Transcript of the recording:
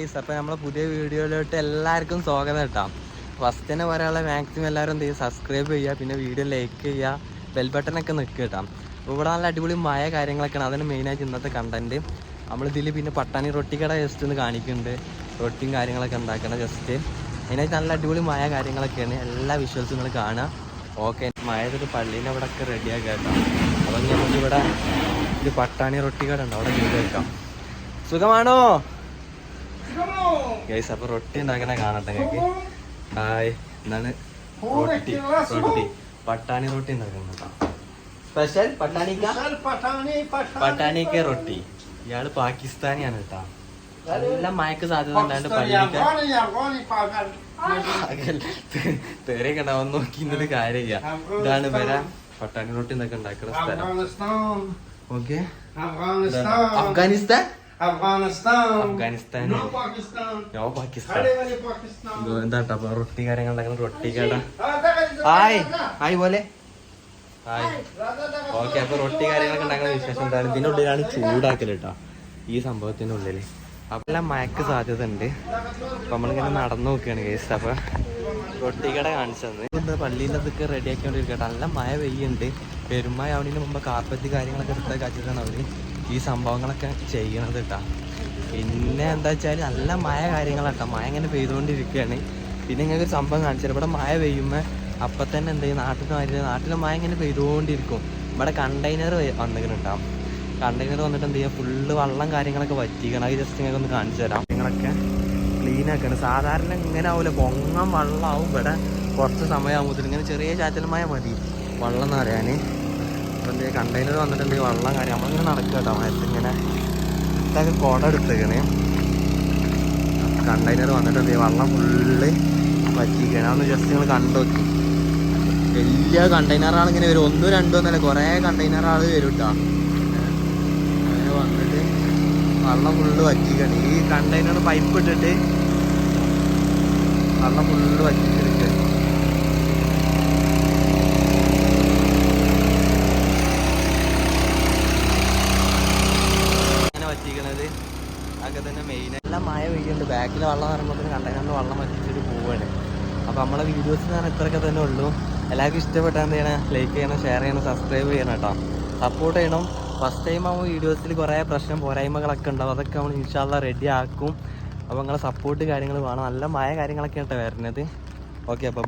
അപ്പോൾ നമ്മളെ പുതിയ വീഡിയോയിലോട്ട് എല്ലാവർക്കും സ്വാഗതം കേട്ടോ. ഫസ്റ്റ് തന്നെ പറയാനുള്ള മാക്സിമം എല്ലാവരും എന്ത് ചെയ്യുക സബ്സ്ക്രൈബ് ചെയ്യുക പിന്നെ വീഡിയോ ലൈക്ക് ചെയ്യുക ബെൽ ബട്ടണൊക്കെ നിൽക്കുക കേട്ടോ. അപ്പോൾ ഇവിടെ നല്ല അടിപൊളി മഴ കാര്യങ്ങളൊക്കെയാണ്. അതാണ് മെയിനായിട്ട് ഇന്നത്തെ കണ്ടന്റ് നമ്മളിതിൽ പിന്നെ പട്ടാണി റൊട്ടിക്കട ജസ്റ്റ് ഒന്ന് കാണിക്കുന്നുണ്ട്. റൊട്ടിയും കാര്യങ്ങളൊക്കെ ഉണ്ടാക്കണം ജസ്റ്റ് അതിനായിട്ട് നല്ല അടിപൊളി മഴ കാര്യങ്ങളൊക്കെയാണ്. എല്ലാ വിഷ്വൽസും നിങ്ങൾ കാണുക. ഓക്കെ മഴയൊരു പള്ളീന്റെ അവിടെ ഒക്കെ റെഡിയാക്കുക കേട്ടോ. അപ്പം നമുക്കിവിടെ ഒരു പട്ടാണി റൊട്ടിക്കട ഉണ്ട്. അവിടെ ചെയ്ത് വെക്കാം സുഖമാണോ? ഗൈസ് അപ്പൊ റൊട്ടി ഉണ്ടാക്കണ കാണട്ടെ ഞങ്ങൾക്ക് ഹായ് എന്താണ്? റൊട്ടി. റൊട്ടി. പട്ടാണി റൊട്ടി ഉണ്ടാക്കുന്നത് സ്പെഷ്യൽ പട്ടാണിക്ക? പട്ടാണിക്ക റൊട്ടി. ഇയാൾ പാകിസ്ഥാനിയാണ് കേട്ടാ. നല്ല മയക്ക് സാധ്യത ഉണ്ടായിട്ട് പള്ളിക്ക ഉണ്ടാവും നോക്കി ഇന്നൊരു കാര്യമില്ല. ഇതാണ് വര പട്ടാണി റൊട്ടി എന്നൊക്കെ ഉണ്ടാക്കുന്ന സ്ഥലം ഓക്കെ അഫ്ഗാനിസ്ഥാൻ? അഫ്ഗാനിസ്ഥാൻ. നോ പാകിസ്ഥാൻ. എന്താട്ടാ റൊട്ടി കാര്യങ്ങൾ ഉണ്ടാക്കുന്ന റൊട്ടി കട ഹായ്. ഹായ് പോലെ. daga. ഓക്കെ അപ്പൊ റൊട്ടി കാര്യങ്ങളൊക്കെ ഉണ്ടാക്കുന്ന വിശേഷം എന്താണ്? ഇതിന്റെ ഉള്ളിലാണ് ചൂടാക്കൽ കേട്ടോ. ഈ സംഭവത്തിന്റെ ഉള്ളിൽ. അപ്പൊ എല്ലാം മയക്ക് സാധ്യത ഉണ്ട്. അപ്പൊ നമ്മളിങ്ങനെ നടന്നു നോക്കുകയാണ് കേസ് അപ്പൊ റൊട്ടിക്കട കട കാണിച്ചത് പള്ളിയിൽ അതൊക്കെ റെഡി ആക്കിക്കൊണ്ടിരിക്കട്ടെ നല്ല മഴ പെയ്യുന്നുണ്ട്. പെരുമഴ അവിടെ മുമ്പ് കാർപ്പറ്റ് കാര്യങ്ങളൊക്കെ എടുത്ത കാച്ചിട്ടാണ് അവർ. ഈ സംഭവങ്ങളൊക്കെ ചെയ്യണത് കേട്ടോ പിന്നെ എന്താ വെച്ചാൽ നല്ല മഴ കാര്യങ്ങളാട്ടോ മഴ ഇങ്ങനെ പെയ്തുകൊണ്ടിരിക്കുകയാണ് പിന്നെ ഇങ്ങനെ ഒരു സംഭവം കാണിച്ചാൽ ഇവിടെ മഴ പെയ്യുമ്പോൾ അപ്പം തന്നെ എന്ത് നാട്ടിൽ മാറി നാട്ടിലെ മഴ ഇങ്ങനെ പെയ്തുകൊണ്ടിരിക്കും. ഇവിടെ കണ്ടെയ്നർ വന്നിട്ടുണ്ടാവും കണ്ടെയ്നർ വന്നിട്ട് എന്ത് ചെയ്യുക ഫുള്ള് വെള്ളം കാര്യങ്ങളൊക്കെ വറ്റിക്കണം. അത് ജസ്റ്റ് നിങ്ങൾക്ക് ഒന്ന് കാണിച്ചു തരാം. നിങ്ങളൊക്കെ ക്ലീൻ ആക്കണം. സാധാരണ ഇങ്ങനെ ആവില്ല പൊങ്ങാൻ വെള്ളമാവും ഇവിടെ കുറച്ച് സമയമാകുമ്പോൾ ഇങ്ങനെ ചെറിയ ചാറ്റൽ മഴ മതി. വെള്ളം എന്ന് പറയാൻ അപ്പം എന്ത് കണ്ടെയ്നർ വന്നിട്ട് എന്ത് ചെയ്യും വെള്ളം കാര്യം. നമ്മളിങ്ങനെ നടക്കുക കേട്ടോ മരത്തിങ്ങനെ. ഇതൊക്കെ കുട എടുത്തേക്കണേ. കണ്ടെയ്നർ വന്നിട്ട് എന്ത് ചെയ്യും വെള്ളം ഫുള്ള് വറ്റിക്കണം അതൊന്ന് ജസ്റ്റ് നിങ്ങൾ കണ്ടു നോക്കി. വലിയ കണ്ടെയ്നറാണ് ഇങ്ങനെ വരും. ഒന്നും രണ്ടോ എന്നല്ല കുറേ ആൾ വരും കേട്ടോ അങ്ങനെ വന്നിട്ട് വെള്ളം ഫുള്ള് വറ്റിക്കണം ഈ കണ്ടെയ്നർ പൈപ്പ് ഇട്ടിട്ട് വെള്ളം ഫുള്ള് വറ്റിച്ചെടുക്കുക അങ്ങനെ വറ്റിക്കണത് അതൊക്കെ തന്നെ മെയിൻ എല്ലാം മഴ പെയ്യുന്നുണ്ട്. ബാക്കിൽ വെള്ളം പറയുമ്പോൾ കണ്ടെയ്നറിൽ വെള്ളം വറ്റിച്ചിട്ട് പോവാണ്. അപ്പോൾ നമ്മളെ വീഡിയോസ് പറഞ്ഞാൽ ഇത്രയൊക്കെ തന്നെ ഉള്ളൂ. എല്ലാവർക്കും ഇഷ്ടപ്പെട്ടാൽ എന്ത് ചെയ്യണം ലൈക്ക് ചെയ്യണം ഷെയർ ചെയ്യണം സബ്സ്ക്രൈബ് ചെയ്യണം കേട്ടോ. സപ്പോർട്ട് ചെയ്യണം. ഫസ്റ്റ് ടൈം ആകുമ്പോൾ വീഡിയോസിൽ കുറേ പ്രശ്നം പോരായ്മകളൊക്കെ ഉണ്ടാവും. അതൊക്കെ നമ്മൾ ഇൻഷാല്ല റെഡി ആക്കും. അപ്പോൾ നിങ്ങളെ സപ്പോർട്ട് കാര്യങ്ങൾ വേണം. നല്ല മഴ കാര്യങ്ങളൊക്കെ ആയിട്ട് വരുന്നത് ഓക്കെ അപ്പോൾ